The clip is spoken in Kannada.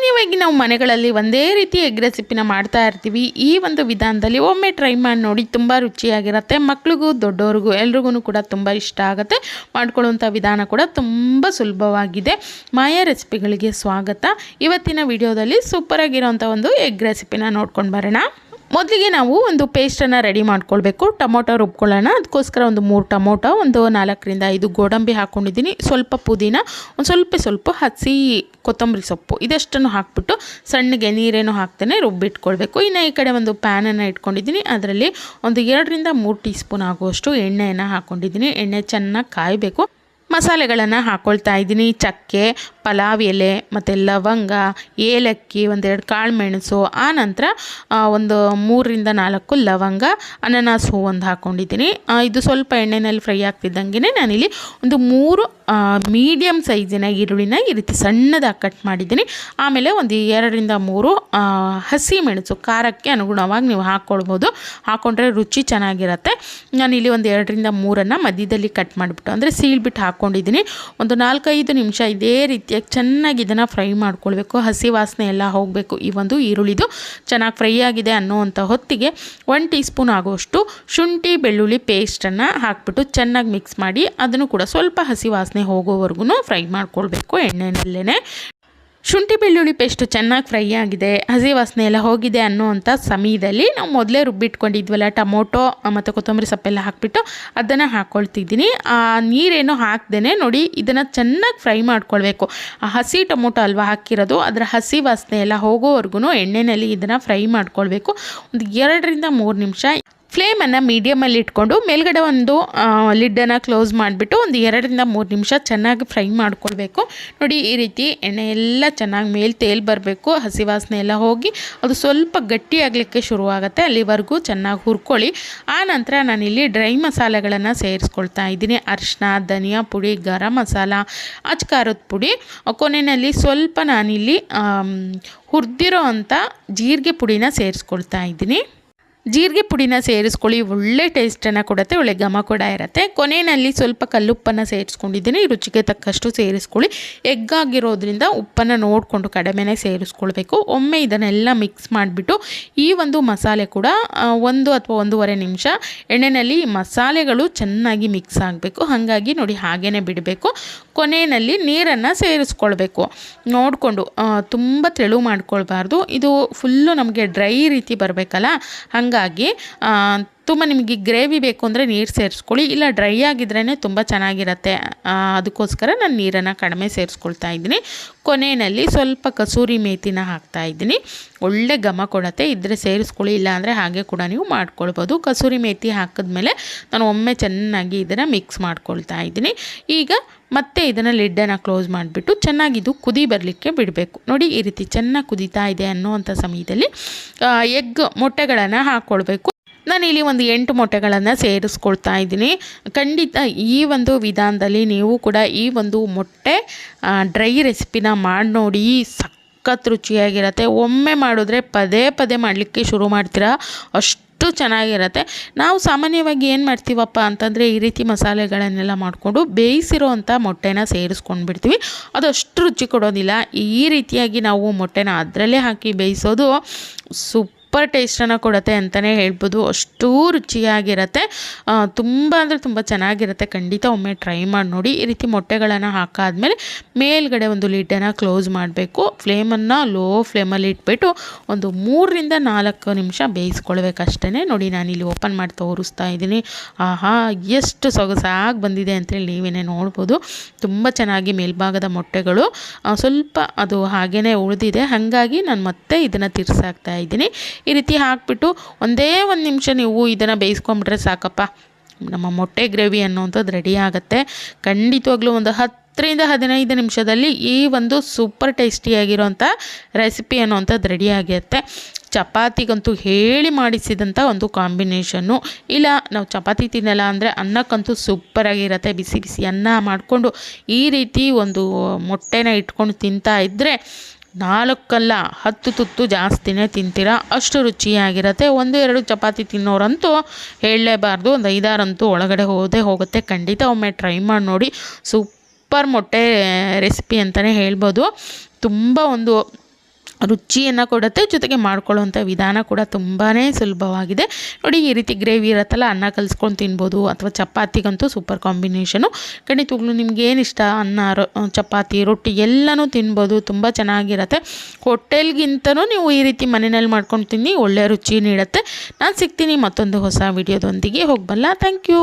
ಸಾಮಾನ್ಯವಾಗಿ ನಾವು ಮನೆಗಳಲ್ಲಿ ಒಂದೇ ರೀತಿ ಎಗ್ ರೆಸಿಪಿನ ಮಾಡ್ತಾ ಇರ್ತೀವಿ. ಈ ಒಂದು ವಿಧಾನದಲ್ಲಿ ಒಮ್ಮೆ ಟ್ರೈ ಮಾಡಿ ನೋಡಿ ತುಂಬ ರುಚಿಯಾಗಿರುತ್ತೆ. ಮಕ್ಳಿಗೂ ದೊಡ್ಡವ್ರಿಗೂ ಎಲ್ರಿಗೂ ಕೂಡ ತುಂಬ ಇಷ್ಟ ಆಗುತ್ತೆ. ಮಾಡ್ಕೊಳ್ಳುವಂಥ ವಿಧಾನ ಕೂಡ ತುಂಬ ಸುಲಭವಾಗಿದೆ. ಮಾಯಾ ರೆಸಿಪಿಗಳಿಗೆ ಸ್ವಾಗತ. ಇವತ್ತಿನ ವಿಡಿಯೋದಲ್ಲಿ ಸೂಪರಾಗಿರೋಂಥ ಒಂದು ಎಗ್ ರೆಸಿಪಿನ ನೋಡ್ಕೊಂಡು ಬರೋಣ. ಮೊದಲಿಗೆ ನಾವು ಒಂದು ಪೇಸ್ಟನ್ನು ರೆಡಿ ಮಾಡ್ಕೊಳ್ಬೇಕು. ಟೊಮೊಟೊ ರುಬ್ಕೊಳ್ಳೋಣ. ಅದಕ್ಕೋಸ್ಕರ ಒಂದು ಮೂರು ಟೊಮೊಟೊ, ಒಂದು ನಾಲ್ಕರಿಂದ ಐದು ಗೋಡಂಬಿ ಹಾಕ್ಕೊಂಡಿದ್ದೀನಿ ಸ್ವಲ್ಪ ಪುದೀನ, ಒಂದು ಸ್ವಲ್ಪ ಸ್ವಲ್ಪ ಹಸಿ ಕೊತ್ತಂಬರಿ ಸೊಪ್ಪು ಇದಷ್ಟನ್ನು ಹಾಕ್ಬಿಟ್ಟು ಸಣ್ಣಗೆ ನೀರೇನು ಹಾಕ್ತೇನೆ ರುಬ್ಬಿಟ್ಕೊಳ್ಬೇಕು. ಇನ್ನು ಈ ಕಡೆ ಒಂದು ಪ್ಯಾನನ್ನು ಇಟ್ಕೊಂಡಿದ್ದೀನಿ. ಅದರಲ್ಲಿ ಒಂದು ಎರಡರಿಂದ ಮೂರು ಟೀ ಸ್ಪೂನ್ ಆಗುವಷ್ಟು ಎಣ್ಣೆಯನ್ನು ಹಾಕ್ಕೊಂಡಿದ್ದೀನಿ ಎಣ್ಣೆ ಚೆನ್ನಾಗಿ ಕಾಯಬೇಕು. ಮಸಾಲೆಗಳನ್ನು ಹಾಕ್ಕೊಳ್ತಾ ಇದ್ದೀನಿ. ಚಕ್ಕೆ, ಪಲಾವ್ ಎಲೆ, ಮತ್ತು ಲವಂಗ, ಏಲಕ್ಕಿ, ಒಂದೆರಡು ಕಾಳು ಮೆಣಸು ಆನಂತರ ನಂತರ ಒಂದು ಮೂರರಿಂದ ನಾಲ್ಕು ಲವಂಗ, ಅನಾನಸ್ ಹೂ ಒಂದು ಹಾಕ್ಕೊಂಡಿದ್ದೀನಿ ಇದು ಸ್ವಲ್ಪ ಎಣ್ಣೆಯಲ್ಲಿ ಫ್ರೈ ಆಗ್ತಿದ್ದಂಗೆ ನಾನಿಲ್ಲಿ ಒಂದು ಮೂರು ಮೀಡಿಯಮ್ ಸೈಜಿನ ಈರುಳ್ಳಿನ ಈ ರೀತಿ ಸಣ್ಣದಾಗಿ ಕಟ್ ಮಾಡಿದ್ದೀನಿ. ಆಮೇಲೆ ಒಂದು ಎರಡರಿಂದ ಮೂರು ಹಸಿ ಮೆಣಸು ಖಾರಕ್ಕೆ ಅನುಗುಣವಾಗಿ ನೀವು ಹಾಕ್ಕೊಳ್ಬೋದು ಹಾಕ್ಕೊಂಡ್ರೆ ರುಚಿ ಚೆನ್ನಾಗಿರುತ್ತೆ. ನಾನಿಲ್ಲಿ ಒಂದು ಎರಡರಿಂದ ಮೂರನ್ನು ಮಧ್ಯದಲ್ಲಿ ಕಟ್ ಮಾಡಿಬಿಟ್ಟು, ಅಂದರೆ ಸೀಳ್ಬಿಟ್ಟು ಹಾಕ್ಕೊಂಡಿದ್ದೀನಿ ಒಂದು ನಾಲ್ಕೈದು ನಿಮಿಷ ಇದೇ ರೀತಿಯಾಗಿ ಚೆನ್ನಾಗಿ ಇದನ್ನು ಫ್ರೈ ಮಾಡ್ಕೊಳ್ಬೇಕು. ಹಸಿ ವಾಸನೆ ಎಲ್ಲ ಹೋಗಬೇಕು. ಈ ಒಂದು ಈರುಳ್ಳಿದು ಚೆನ್ನಾಗಿ ಫ್ರೈ ಆಗಿದೆ ಅನ್ನೋವಂಥ ಹೊತ್ತಿಗೆ ಒನ್ ಟೀ ಸ್ಪೂನ್ ಆಗುವಷ್ಟು ಶುಂಠಿ ಬೆಳ್ಳುಳ್ಳಿ ಪೇಸ್ಟನ್ನು ಹಾಕ್ಬಿಟ್ಟು ಚೆನ್ನಾಗಿ ಮಿಕ್ಸ್ ಮಾಡಿ ಅದನ್ನು ಕೂಡ ಸ್ವಲ್ಪ ಹಸಿ ವಾಸನೆ ಹೋಗೋವರೆಗೂ ಫ್ರೈ ಮಾಡ್ಕೊಳ್ಬೇಕು ಎಣ್ಣೆನಲ್ಲೇ ಶುಂಠಿ ಬೆಳ್ಳುಳ್ಳಿ ಪೇಸ್ಟು ಚೆನ್ನಾಗಿ ಫ್ರೈ ಆಗಿದೆ, ಹಸಿ ವಾಸನೆ ಎಲ್ಲ ಹೋಗಿದೆ ಅನ್ನೋವಂಥ ಸಮಯದಲ್ಲಿ ನಾವು ಮೊದಲೇ ರುಬ್ಬಿಟ್ಕೊಂಡಿದ್ವಲ್ಲ ಟೊಮೊಟೊ ಮತ್ತು ಕೊತ್ತಂಬರಿ ಸೊಪ್ಪೆಲ್ಲ ಹಾಕ್ಬಿಟ್ಟು ಅದನ್ನು ಹಾಕ್ಕೊಳ್ತಿದ್ದೀನಿ ಆ, ನೀರೇನು ಹಾಕ್ದೇ ನೋಡಿ ಇದನ್ನು ಚೆನ್ನಾಗಿ ಫ್ರೈ ಮಾಡ್ಕೊಳ್ಬೇಕು. ಆ, ಹಸಿ ಟೊಮೊಟೊ ಅಲ್ವಾ ಹಾಕಿರೋದು, ಅದರ ಹಸಿ ವಾಸನೆ ಎಲ್ಲ ಹೋಗೋವರೆಗೂ ಎಣ್ಣೆಯಲ್ಲಿ ಇದನ್ನು ಫ್ರೈ ಮಾಡ್ಕೊಳ್ಬೇಕು. ಒಂದು ಎರಡರಿಂದ ಮೂರು ನಿಮಿಷ ಫ್ಲೇಮನ್ನು ಮೀಡಿಯಮಲ್ಲಿ ಇಟ್ಕೊಂಡು ಮೇಲ್ಗಡೆ ಒಂದು ಲಿಡ್ಡನ್ನು ಕ್ಲೋಸ್ ಮಾಡಿಬಿಟ್ಟು ಒಂದು ಎರಡರಿಂದ ಮೂರು ನಿಮಿಷ ಚೆನ್ನಾಗಿ ಫ್ರೈ ಮಾಡ್ಕೊಳ್ಬೇಕು. ನೋಡಿ, ಈ ರೀತಿ ಎಣ್ಣೆ ಎಲ್ಲ ಚೆನ್ನಾಗಿ ಮೇಲೆ ತೇಲ್ ಬರಬೇಕು, ಹಸಿ ವಾಸನೆ ಎಲ್ಲ ಹೋಗಿ ಅದು ಸ್ವಲ್ಪ ಗಟ್ಟಿಯಾಗಲಿಕ್ಕೆ ಶುರುವಾಗುತ್ತೆ, ಅಲ್ಲಿವರೆಗೂ ಚೆನ್ನಾಗಿ ಹುರ್ಕೊಳ್ಳಿ. ಆ ನಂತರ ನಾನಿಲ್ಲಿ ಡ್ರೈ ಮಸಾಲೆಗಳನ್ನು ಸೇರಿಸ್ಕೊಳ್ತಾ ಇದ್ದೀನಿ. ಅರಿಶಿನ ಧನಿಯಾ ಪುಡಿ, ಗರಂ ಮಸಾಲ ಅಚ್ಕಾರದ ಪುಡಿ. ಕೊನೆಯಲ್ಲಿ ಸ್ವಲ್ಪ ನಾನಿಲ್ಲಿ ಹುರಿದಿರೋ ಅಂಥ ಜೀರಿಗೆ ಪುಡಿನ ಸೇರಿಸ್ಕೊಳ್ತಾ ಇದ್ದೀನಿ. ಜೀರಿಗೆ ಪುಡಿನ ಸೇರಿಸ್ಕೊಳ್ಳಿ, ಒಳ್ಳೆ ಟೇಸ್ಟನ್ನು ಕೊಡುತ್ತೆ, ಒಳ್ಳೆ ಘಮ ಕೂಡ ಇರುತ್ತೆ. ಕೊನೆಯಲ್ಲಿ ಸ್ವಲ್ಪ ಕಲ್ಲುಪ್ಪನ್ನು ಸೇರಿಸ್ಕೊಂಡಿದ್ದೀನಿ. ರುಚಿಗೆ ತಕ್ಕಷ್ಟು ಸೇರಿಸ್ಕೊಳ್ಳಿ. ಎಗ್ ಆಗಿರೋದ್ರಿಂದ ಉಪ್ಪನ್ನು ನೋಡಿಕೊಂಡು ಕಡಿಮೆನೇ ಸೇರಿಸ್ಕೊಳ್ಬೇಕು. ಒಮ್ಮೆ ಇದನ್ನೆಲ್ಲ ಮಿಕ್ಸ್ ಮಾಡಿಬಿಟ್ಟು ಈ ಒಂದು ಮಸಾಲೆ ಕೂಡ ಒಂದು ಅಥವಾ ಒಂದೂವರೆ ನಿಮಿಷ ಎಣ್ಣೆಯಲ್ಲಿ ಮಸಾಲೆಗಳು ಚೆನ್ನಾಗಿ ಮಿಕ್ಸ್ ಆಗಬೇಕು. ಹಾಗಾಗಿ ನೋಡಿ ಹಾಗೇ ಬಿಡಬೇಕು. ಕೊನೆಯಲ್ಲಿ ನೀರನ್ನು ಸೇರಿಸ್ಕೊಳ್ಬೇಕು. ನೋಡಿಕೊಂಡು ತುಂಬ ತೆಳು ಮಾಡ್ಕೊಳ್ಬಾರ್ದು. ಇದು ಫುಲ್ಲು ನಮಗೆ ಡ್ರೈ ರೀತಿ ಬರಬೇಕಲ್ಲ? ಹಾಗಾಗಿ ತುಂಬ ನಿಮಗೆ ಗ್ರೇವಿ ಬೇಕು ಅಂದರೆ ನೀರು ಸೇರಿಸ್ಕೊಳ್ಳಿ, ಇಲ್ಲ ಡ್ರೈ ಆಗಿದ್ರೇ ತುಂಬ ಚೆನ್ನಾಗಿರುತ್ತೆ. ಅದಕ್ಕೋಸ್ಕರ ನಾನು ನೀರನ್ನು ಕಡಿಮೆ ಸೇರಿಸ್ಕೊಳ್ತಾ ಇದ್ದೀನಿ. ಕೊನೆಯಲ್ಲಿ ಸ್ವಲ್ಪ ಕಸೂರಿ ಮೇಥಿನ ಹಾಕ್ತಾ ಇದ್ದೀನಿ. ಒಳ್ಳೆ ಘಮ ಕೊಡುತ್ತೆ ಇದ್ದರೆ ಸೇರಿಸ್ಕೊಳ್ಳಿ, ಇಲ್ಲ ಅಂದರೆ ಹಾಗೆ ಕೂಡ ನೀವು ಮಾಡ್ಕೊಳ್ಬೋದು. ಕಸೂರಿ ಮೇತಿ ಹಾಕಿದ್ಮೇಲೆ ನಾನು ಒಮ್ಮೆ ಚೆನ್ನಾಗಿ ಇದನ್ನು ಮಿಕ್ಸ್ ಮಾಡ್ಕೊಳ್ತಾ ಇದ್ದೀನಿ. ಈಗ ಮತ್ತೆ ಇದನ್ನು ಲಿಡ್ಡನ್ನು ಕ್ಲೋಸ್ ಮಾಡಿಬಿಟ್ಟು ಚೆನ್ನಾಗಿದು ಕುದಿ ಬರಲಿಕ್ಕೆ ಬಿಡಬೇಕು. ನೋಡಿ ಈ ರೀತಿ ಚೆನ್ನಾಗಿ ಕುದೀತಾ ಇದೆ ಅನ್ನೋವಂಥ ಸಮಯದಲ್ಲಿ ಎಗ್ ಮೊಟ್ಟೆಗಳನ್ನು ಹಾಕ್ಕೊಳ್ಬೇಕು ನಾನು ಇಲ್ಲಿ ಒಂದು ಎಂಟು ಮೊಟ್ಟೆಗಳನ್ನು ಸೇರಿಸ್ಕೊಳ್ತಾ ಇದ್ದೀನಿ. ಖಂಡಿತ ಈ ಒಂದು ವಿಧಾನದಲ್ಲಿ ನೀವು ಕೂಡ ಈ ಒಂದು ಮೊಟ್ಟೆ ಡ್ರೈ ರೆಸಿಪಿನ ಮಾಡಿ ನೋಡಿ, ಸಖತ್ ರುಚಿಯಾಗಿರುತ್ತೆ. ಒಮ್ಮೆ ಮಾಡಿದ್ರೆ ಪದೇ ಪದೇ ಮಾಡಲಿಕ್ಕೆ ಶುರು ಮಾಡ್ತೀರಾ? ಅಷ್ಟು ಅಷ್ಟು ಚೆನ್ನಾಗಿರುತ್ತೆ. ನಾವು ಸಾಮಾನ್ಯವಾಗಿ ಏನು ಮಾಡ್ತೀವಪ್ಪ ಅಂತಂದರೆ ಈ ರೀತಿ ಮಸಾಲೆಗಳನ್ನೆಲ್ಲ ಮಾಡಿಕೊಂಡು ಬೇಯಿಸಿರೋ ಅಂಥ ಮೊಟ್ಟೆನ ಸೇರಿಸ್ಕೊಂಡ್ಬಿಡ್ತೀವಿ. ಅದು ಅಷ್ಟು ರುಚಿ ಕೊಡೋದಿಲ್ಲ. ಈ ರೀತಿಯಾಗಿ ನಾವು ಮೊಟ್ಟೆನ ಅದರಲ್ಲೇ ಹಾಕಿ ಬೇಯಿಸೋದು ಸೂಪ್ ಸೂಪರ್ ಟೇಸ್ಟನ್ನು ಕೊಡುತ್ತೆ ಅಂತಲೇ ಹೇಳ್ಬೋದು. ಅಷ್ಟು ರುಚಿಯಾಗಿರುತ್ತೆ. ತುಂಬ ಅಂದರೆ ತುಂಬ ಚೆನ್ನಾಗಿರುತ್ತೆ. ಖಂಡಿತ ಒಮ್ಮೆ ಟ್ರೈ ಮಾಡಿ ನೋಡಿ. ಈ ರೀತಿ ಮೊಟ್ಟೆಗಳನ್ನು ಹಾಕಾದ್ಮೇಲೆ ಮೇಲ್ಗಡೆ ಒಂದು ಲಿಡ್ಡನ್ನು ಕ್ಲೋಸ್ ಮಾಡಬೇಕು. ಫ್ಲೇಮನ್ನು ಲೋ ಫ್ಲೇಮಲ್ಲಿ ಇಟ್ಬಿಟ್ಟು ಒಂದು ಮೂರರಿಂದ ನಾಲ್ಕು ನಿಮಿಷ ಬೇಯಿಸ್ಕೊಳ್ಬೇಕಷ್ಟೇ ನೋಡಿ ನಾನು ಇಲ್ಲಿ ಓಪನ್ ಮಾಡಿ ತೋರಿಸ್ತಾ ಇದ್ದೀನಿ. ಆಹಾ, ಎಷ್ಟು ಸೊಗಸಾಗಿ ಬಂದಿದೆ ಅಂತೇಳಿ ನೀವೇನೇ ನೋಡ್ಬೋದು. ತುಂಬ ಚೆನ್ನಾಗಿ ಮೇಲ್ಭಾಗದ ಮೊಟ್ಟೆಗಳು. ಸ್ವಲ್ಪ ಅದು ಹಾಗೇ ಉಳಿದಿದೆ. ಹಾಗಾಗಿ ನಾನು ಮತ್ತೆ ಇದನ್ನು ತಿರ್ಸಾಕ್ತಾ ಇದ್ದೀನಿ. ಈ ರೀತಿ ಹಾಕಿಬಿಟ್ಟು ಒಂದೇ ಒಂದು ನಿಮಿಷ ನೀವು ಇದನ್ನು ಬೇಯಿಸ್ಕೊಂಬಿಟ್ರೆ ಸಾಕಪ್ಪ. ನಮ್ಮ ಮೊಟ್ಟೆ ಗ್ರೇವಿ ಅನ್ನುವಂಥದ್ದು ರೆಡಿ ಆಗುತ್ತೆ. ಖಂಡಿತವಾಗ್ಲೂ ಒಂದು ಹತ್ತರಿಂದ ಹದಿನೈದು ನಿಮಿಷದಲ್ಲಿ ಈ ಒಂದು ಸೂಪರ್ ಟೇಸ್ಟಿಯಾಗಿರೋಂಥ ರೆಸಿಪಿ ಅನ್ನುವಂಥದ್ದು ರೆಡಿ ಆಗಿರುತ್ತೆ ಚಪಾತಿಗಂತೂ ಹೇಳಿ ಮಾಡಿಸಿದಂಥ ಒಂದು ಕಾಂಬಿನೇಷನ್ನು ಇಲ್ಲ, ನಾವು ಚಪಾತಿ ತಿನ್ನಲ್ಲ ಅಂದರೆ ಅನ್ನಕ್ಕಂತೂ ಸೂಪರಾಗಿರುತ್ತೆ ಬಿಸಿ ಬಿಸಿ ಅನ್ನ ಮಾಡಿಕೊಂಡು ಈ ರೀತಿ ಒಂದು ಮೊಟ್ಟೆನ ಇಟ್ಕೊಂಡು ತಿಂತಾ ಇದ್ದರೆ ನಾಲ್ಕಲ್ಲ ಹತ್ತು ತುತ್ತು ಜಾಸ್ತಿನೇ ತಿಂತೀರ? ಅಷ್ಟು ರುಚಿಯಾಗಿರುತ್ತೆ. ಒಂದು ಎರಡು ಚಪಾತಿ ತಿನ್ನೋರಂತೂ ಹೇಳಲೇಬಾರ್ದು. ಒಂದು ಐದಾರಂತೂ ಒಳಗಡೆ ಹೋದೇ ಹೋಗುತ್ತೆ. ಖಂಡಿತ ಒಮ್ಮೆ ಟ್ರೈ ಮಾಡಿ ನೋಡಿ. ಸೂಪರ್ ಮೊಟ್ಟೆ ರೆಸಿಪಿ ಅಂತಲೇ ಹೇಳ್ಬೋದು. ತುಂಬ ಒಂದು ರುಚಿಯನ್ನು ಕೊಡುತ್ತೆ ಜೊತೆಗೆ ಮಾಡ್ಕೊಳ್ಳೋವಂಥ ವಿಧಾನ ಕೂಡ ತುಂಬಾ ಸುಲಭವಾಗಿದೆ. ನೋಡಿ, ಈ ರೀತಿ ಗ್ರೇವಿ ಇರುತ್ತಲ್ಲ, ಅನ್ನ ಕಲಿಸ್ಕೊಂಡು ತಿನ್ಬೋದು ಅಥವಾ ಚಪಾತಿಗಂತೂ ಸೂಪರ್ ಕಾಂಬಿನೇಷನು ಖಂಡಿತವಾಗ್ಲೂ ನಿಮ್ಗೆ ಏನು ಇಷ್ಟ? ಅನ್ನ ಚಪಾತಿ, ರೊಟ್ಟಿ ಎಲ್ಲನೂ ತಿನ್ಬೋದು, ತುಂಬ ಚೆನ್ನಾಗಿರುತ್ತೆ. ಹೋಟೆಲ್ಗಿಂತನೂ ನೀವು ಈ ರೀತಿ ಮನೆಯಲ್ಲಿ ಮಾಡ್ಕೊಂಡು ತಿನ್ನಿ ಒಳ್ಳೆಯ ರುಚಿ ನೀಡುತ್ತೆ. ನಾನು ಸಿಗ್ತೀನಿ ಮತ್ತೊಂದು ಹೊಸ ವಿಡಿಯೋದೊಂದಿಗೆ. ಹೋಗಬಲ್ಲ ಥ್ಯಾಂಕ್ ಯು.